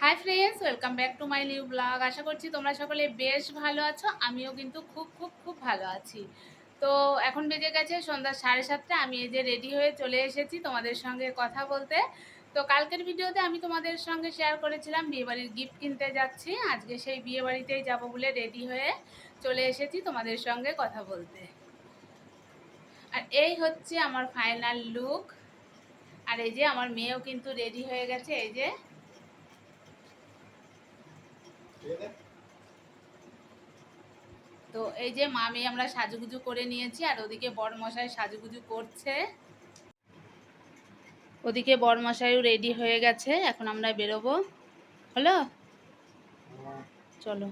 Hi friends welcome back to my new blog আশা করছি তোমরা সকলে বেশ ভালো আছো, আমিও কিন্তু খুব খুব খুব ভালো আছি। তো এখন বেজে গেছে সন্ধ্যা সাড়ে সাতটা, আমি এই যে রেডি হয়ে চলে এসেছি তোমাদের সঙ্গে কথা বলতে। তো কালকের ভিডিওতে আমি তোমাদের সঙ্গে শেয়ার করেছিলাম বিয়েবাড়ির গিফট কিনতে যাচ্ছি। আজকে সেই বিয়েবাড়িতেই যাব বলে রেডি হয়ে চলে এসেছি তোমাদের সঙ্গে কথা বলতে। আর এই হচ্ছে আমার ফাইনাল লুক আর এই যে আমার মেয়েও কিন্তু রেডি হয়ে গেছে, এই যে। তো এই যে মামি আমরা সাজুগুজু করে নিয়েছি, আর ওদিকে বড়মশাই সাজুগুজু করছে। ওদিকে বড়মশাইও রেডি হয়ে গেছে, এখন আমরা বেরোবো। হলো? চলো।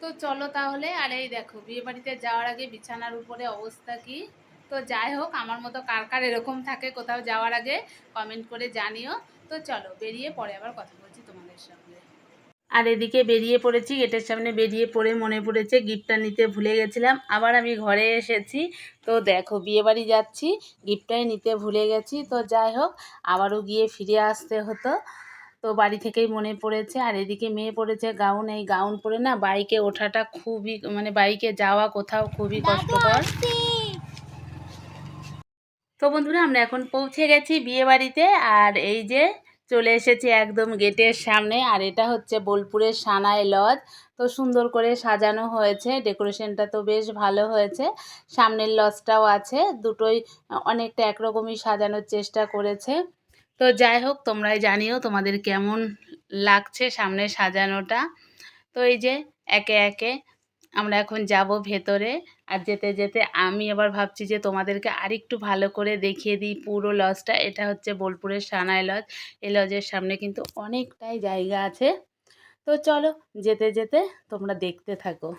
তো চলো তাহলে, আর এই দেখো বিয়ে বাড়িতে যাওয়ার আগে বিছানার উপরে অবস্থা কি? তো যাই হোক, আমার মতো কার কার এরকম থাকে কোথাও যাওয়ার আগে কমেন্ট করে জানিও। তো চলো, বেরিয়ে পরে আবার কথা বলছি তোমাদের সঙ্গে। আর এদিকে বেরিয়ে পড়েছি গেটের সামনে বেরিয়ে পড়ে মনে পড়েছে গিফটটা নিতে ভুলে গেছিলাম। আবার আমি ঘরে এসেছি তো দেখো বিয়েবাড়ি যাচ্ছি গিফটটাই নিতে ভুলে গেছি তো যাই হোক আবারও গিয়ে ফিরে আসতে হতো। তো বাড়ি থেকেই মনে পড়েছে আর এদিকে মেয়ে পড়েছে গাউন এই গাউন পরে না বাইকে ওঠাটা খুবই মানে বাইকে যাওয়া কোথাও খুবই কষ্টকর। তো বন্ধুরা আমরা এখন পৌঁছে গেছি বিয়ে বাড়িতে আর এই যে চলে এসেছি একদম গেটের সামনে, আর এটা হচ্ছে বোলপুরের সানাই লজ। তো সুন্দর করে সাজানো হয়েছে ডেকোরেশনটা তো বেশ ভালো হয়েছে। সামনের লজটাও আছে, দুটোই অনেকটা একরকমই সাজানোর চেষ্টা করেছে। তো যাই হোক, তোমরাই জানিও তোমাদের কেমন লাগছে সামনে সাজানোটা। তো এই যে একে একে আমরা এখন যাব ভেতরে। আর যেতে যেতে আমি আবার ভাবছি যে তোমাদেরকে আরেকটু ভালো করে দেখিয়ে দিই পুরো লজটা। এটা হচ্ছে বোলপুরের সানাই লজ। এই লজের সামনে কিন্তু অনেকটাই জায়গা আছে। তো চলো যেতে যেতে তোমরা দেখতে থাকো।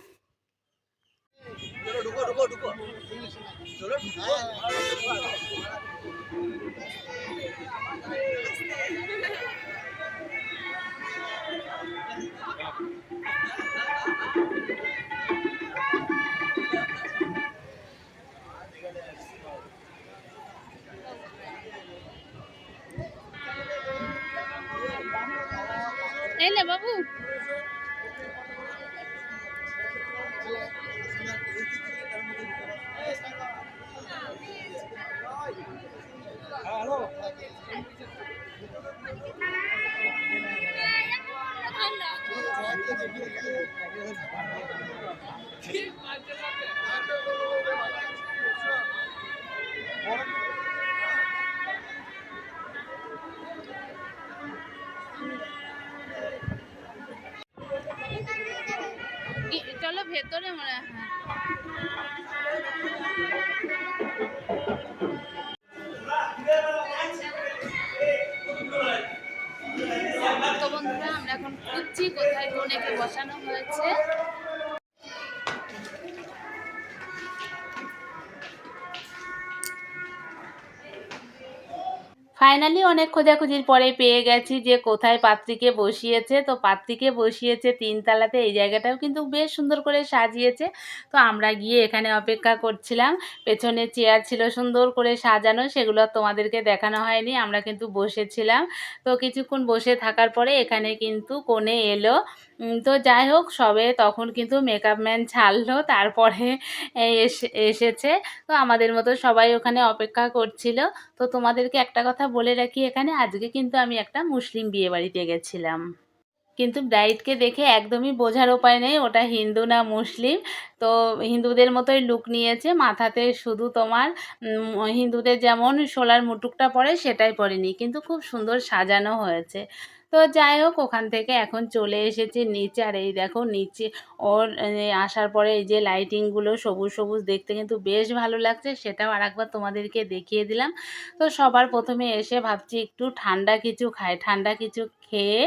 এই নে বাবু? কনেকে বসানো হয়েছে। ফাইনালি অনেক খোঁজাখুঁজির পরে পেয়ে গেছি যে কোথায় পাত্রীকে বসিয়েছে। তো পাত্রীকে বসিয়েছে তিনতলাতে এই জায়গাটাও কিন্তু বেশ সুন্দর করে সাজিয়েছে। তো আমরা গিয়ে এখানে অপেক্ষা করছিলাম। পেছনে চেয়ার ছিল সুন্দর করে সাজানো। সেগুলো তোমাদেরকে দেখানো হয়নি। আমরা কিন্তু বসেছিলাম। তো কিছুক্ষণ বসে থাকার পরে এখানে কিন্তু কোণে এলো। তো যাই হোক, সবে তখন কিন্তু মেকআপ ম্যান ছাড়লো। তারপরে এসে- এসেছে। তো আমাদের মতো সবাই ওখানে অপেক্ষা করছিল। তো তোমাদেরকে একটা কথা বলে রাখি এখানে, আজকে কিন্তু আমি একটা মুসলিম বিয়ে বাড়িতে গেছিলাম। কিন্তু ব্রাইডকে দেখে একদমই বোঝার উপায় নেই, ওটা হিন্দু না মুসলিম। তো হিন্দুদের মতোই লুক নিয়েছে, মাথাতে শুধু তোমার হিন্দুদের যেমন সোলার মুটুকটা পরে, সেটাই পরেনি। কিন্তু খুব সুন্দর সাজানো হয়েছে। তো যাই হোক, ওখান থেকে এখন চলে এসেছি নিচে। আর এই দেখো নিচে, ওর আসার পরে এই যে লাইটিংগুলো সবুজ সবুজ দেখতে কিন্তু বেশ ভালো লাগছে, সেটাও আর একবার তোমাদেরকে দেখিয়ে দিলাম। তো সবার প্রথমে এসে ভাবছি একটু ঠান্ডা কিছু খাই। ঠান্ডা কিছু খেয়ে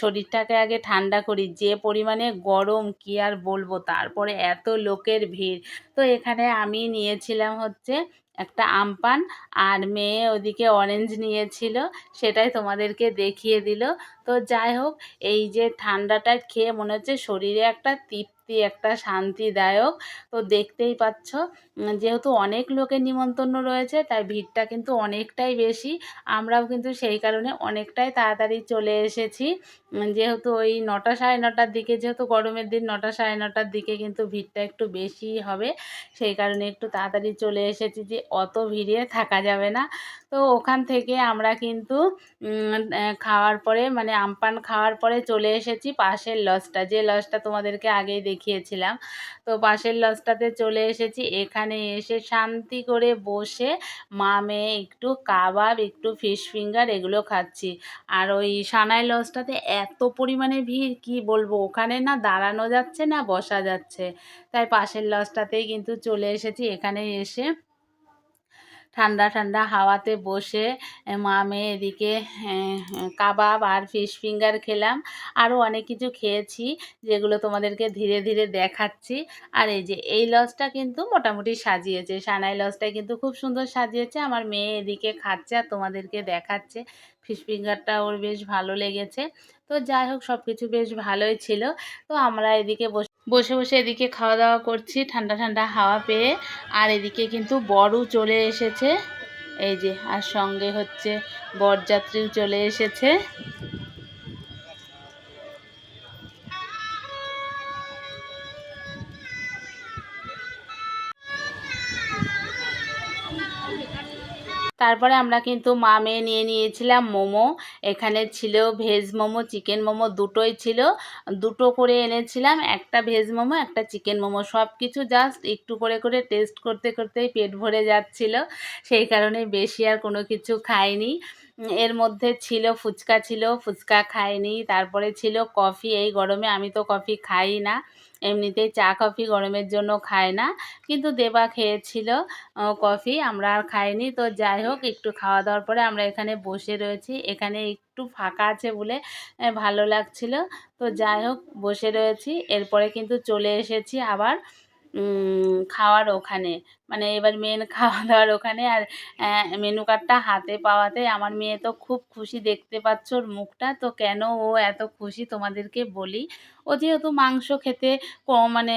শরীরটাকে আগে ঠান্ডা করি। যে পরিমাণে গরম কি আর বলব, তারপরে এত লোকের ভিড়। তো এখানে আমি নিয়েছিলাম হচ্ছে একটা আম পান আর মেয়ে ওদিকে অরেঞ্জ নিয়েছিল, সেটাই তোমাদেরকে দেখিয়ে দিল। তো যাই হোক, এই যে ঠান্ডাটা খেয়ে মনে হচ্ছে শরীরে একটা তৃপ্তি একটা শান্তিদায়ক। তো দেখতেই পাচ্ছ যেহেতু অনেক লোকের নিমন্ত্রণ রয়েছে, তাই ভিড়টা কিন্তু অনেকটাই বেশি। আমরাও কিন্তু সেই কারণে অনেকটাই তাড়াতাড়ি চলে এসেছি। যেহেতু ওই নটা সাড়ে নটার দিকে, যেহেতু গরমের দিন, নটা সাড়ে নটার দিকে কিন্তু ভিড়টা একটু বেশি হবে। সেই কারণে একটু তাড়াতাড়ি চলে এসেছি যে, অত ভিড়ে থাকা যাবে না। তো ওখান থেকে আমরা কিন্তু খাওয়ার পরে মানে আমপান খাওয়ার পরে চলে এসেছি পাশের লজটা। যে লজটা তোমাদেরকে আগেই দেখিয়েছিলাম। তো পাশের লজটাতে চলে এসেছি। এখানে এসে শান্তি করে বসে মা একটু কাবাব, একটু ফিশ ফিঙ্গার এগুলো খাচ্ছি। আর ওই সানাই লজটাতে এত পরিমাণে ভিড়, কি বলব? ওখানে না দাঁড়ানো যাচ্ছে না, বসা যাচ্ছে। তাই পাশের লজটাতেই কিন্তু চলে এসেছি। এখানে এসে ঠান্ডা ঠান্ডা হাওয়াতে বসে মা মেয়ে এদিকে কাবাব আর ফিশ ফিঙ্গার খেলাম। আরও অনেক কিছু খেয়েছি যেগুলো তোমাদেরকে ধীরে ধীরে দেখাচ্ছি। আর এই যে, এই লজটা কিন্তু মোটামুটি সাজিয়েছে। সানাই লজটাই কিন্তু খুব সুন্দর সাজিয়েছে। আমার মেয়ে এদিকে খাচ্ছে আর তোমাদেরকে দেখাচ্ছে। ফিশ ফিঙ্গারটা ওর বেশ ভালো লেগেছে। তো যাই হোক সব কিছু বেশ ভালোই ছিল। তো আমরা এদিকে বসে বসে বসে এদিকে খাওয়া দাওয়া করছি, ঠান্ডা ঠান্ডা হাওয়া পেয়ে। আর এদিকে কিন্তু বড়ও চলে এসেছে। এই যে, আর সঙ্গে হচ্ছে বরযাত্রীও চলে এসেছে। তারপরে আমরা কিন্তু মা মেয়ে নিয়ে নিয়েছিলাম মোমো। এখানে ছিল ভেজ মোমো, চিকেন মোমো দুটোই ছিল। দুটো করে এনেছিলাম, একটা ভেজ মোমো, একটা চিকেন মোমো। সব কিছু জাস্ট একটু করে করে টেস্ট করতে, করতেই পেট ভরে যাচ্ছিল। সেই কারণে বেশি আর কোনো কিছু খাইনি। এর মধ্যে ছিল ফুচকা ছিল, ফুচকা খাইনি। তারপরে ছিল কফি। এই গরমে আমি তো কফি খাই না। এমনিতেই চা, কফি গরমের জন্য খায় না। কিন্তু দেবা খেয়েছিল কফি। আমরা আর খাইনি। তো যাই হোক, একটু খাওয়া দাওয়ার পরে আমরা এখানে বসে রয়েছি। এখানে একটু ফাঁকা আছে বলে ভালো লাগছিল। তো যাই হোক, বসে রয়েছি। এরপরে কিন্তু চলে এসেছি আবার খাওয়ার ওখানে। মানে এবার মেন খাওয়া দাওয়ার ওখানে আর মেনু কার্ডটা হাতে পাওয়াতে আমার মেয়ে তো খুব খুশি দেখতে পাচ্ছ ওর মুখটা। তো কেন ও এত খুশি তোমাদেরকে বলি, ও যেহেতু মাংস খেতে মানে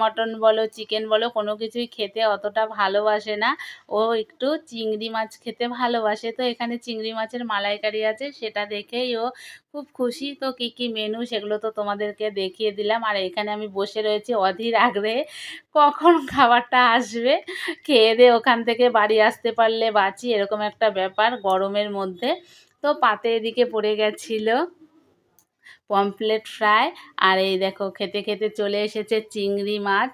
মটন বলো চিকেন বলো, কোনো কিছুই খেতে অতটা ভালোবাসে না। ও একটু চিংড়ি মাছ খেতে ভালোবাসে। তো এখানে চিংড়ি মাছের মালাইকারি আছে, সেটা দেখেই ও খুব খুশি। তো কী কী মেনু সেগুলো তো তোমাদেরকে দেখিয়ে দিলাম। আর এখানে আমি বসে রয়েছি অধীর আগ্রহে। কখন খাবারটা আসবে? খেয়ে দিয়ে ওখান থেকে বাড়ি আসতে পারলে বাঁচি, এরকম একটা ব্যাপার গরমের মধ্যে। তো পাতে এদিকে পড়ে গেছিল। পমফ্লেট ফ্রাই আর এই দেখো খেতে খেতে চলে এসেছে চিংড়ি মাছ।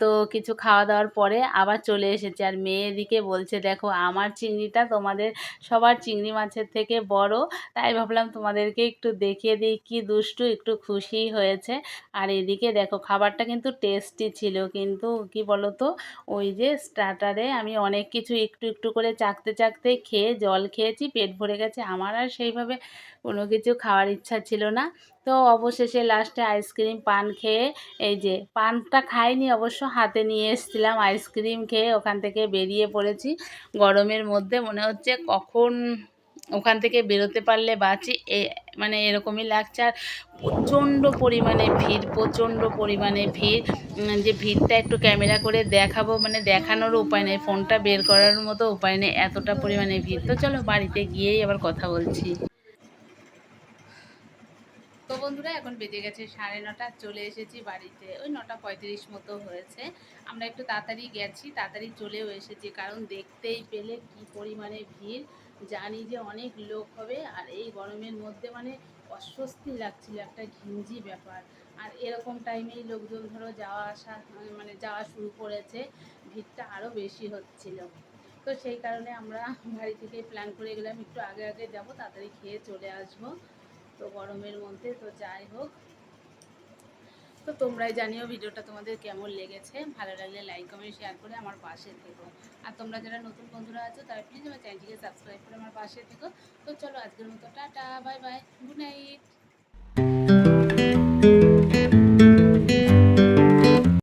তো কিছু খাওয়া দাওয়ার পরে আবার চলে এসেছে। আর মেয়ে এদিকে বলছে, দেখো, আমার চিংড়িটা তোমাদের সবার চিংড়ি মাছের থেকে বড়। তাই ভাবলাম তোমাদেরকে একটু দেখিয়ে দিই কি দুষ্টু, একটু খুশি হয়েছে। আর এদিকে দেখো, খাবারটা কিন্তু টেস্টি ছিল। কিন্তু কি বলো তো ওই যে স্টার্টারে আমি অনেক কিছু একটু একটু করে চাকতে চাকতে খেয়ে জল খেয়েছি, পেট ভরে গেছে। আমার আর সেইভাবে কোনো কিছু খাওয়ার ইচ্ছা ছিল না। তো অবশেষে লাস্টে আইসক্রিম পান খেয়ে, এই যে পানটা খাইনি অবশ্য, হাতে নিয়ে এসেছিলাম আইসক্রিম খেয়ে ওখান থেকে বেরিয়ে পড়েছি। গরমের মধ্যে মনে হচ্ছে কখন ওখান থেকে বেরোতে পারলে বাঁচি। এ মানে এরকমই লাগছে। আর প্রচণ্ড পরিমাণে ভিড়, প্রচণ্ড পরিমাণে ভিড়। যে ভিড়টা একটু ক্যামেরা করে দেখাবো মানে দেখানোর উপায় নেই। ফোনটা বের করার মতো উপায় নেই, এতটা পরিমাণে ভিড়। তো চলো বাড়িতে গিয়েই আবার কথা বলছি। তো বন্ধুরা, এখন বেজে গেছে সাড়ে নটা, চলে এসেছি বাড়িতে। ওই নটা পঁয়ত্রিশ মতো হয়েছে। আমরা একটু তাড়াতাড়ি গেছি, তাড়াতাড়ি চলেও এসেছি, কারণ দেখতেই পেলে কি পরিমাণে ভিড়। জানি যে অনেক লোক হবে, আর এই গরমের মধ্যে মানে অস্বস্তি লাগছিল, একটা ঘিঞ্জি ব্যাপার। আর এরকম টাইমেই লোকজন ধরো যাওয়া আসা মানে যাওয়া শুরু করেছে, ভিড়টা আরও বেশি হচ্ছিল। তো সেই কারণে আমরা বাড়ি থেকে প্ল্যান করে গেলাম, একটু আগে আগে যাব, তাড়াতাড়ি খেয়ে চলে আসব। তো গরমের মধ্যে, তো যাই হোক। তো তোমরাই জানিও ভিডিওটা তোমাদের কেমন লেগেছে। ভালো লাগলে লাইক কমেন্ট শেয়ার করে আমার পাশে থেকো। আর তোমরা যারা নতুন বন্ধুরা আছো, তারা প্লিজ আমার চ্যানেলটিকে সাবস্ক্রাইব করে আমার পাশে থেকো। তো চলো আজকের মতো, tata bye bye good night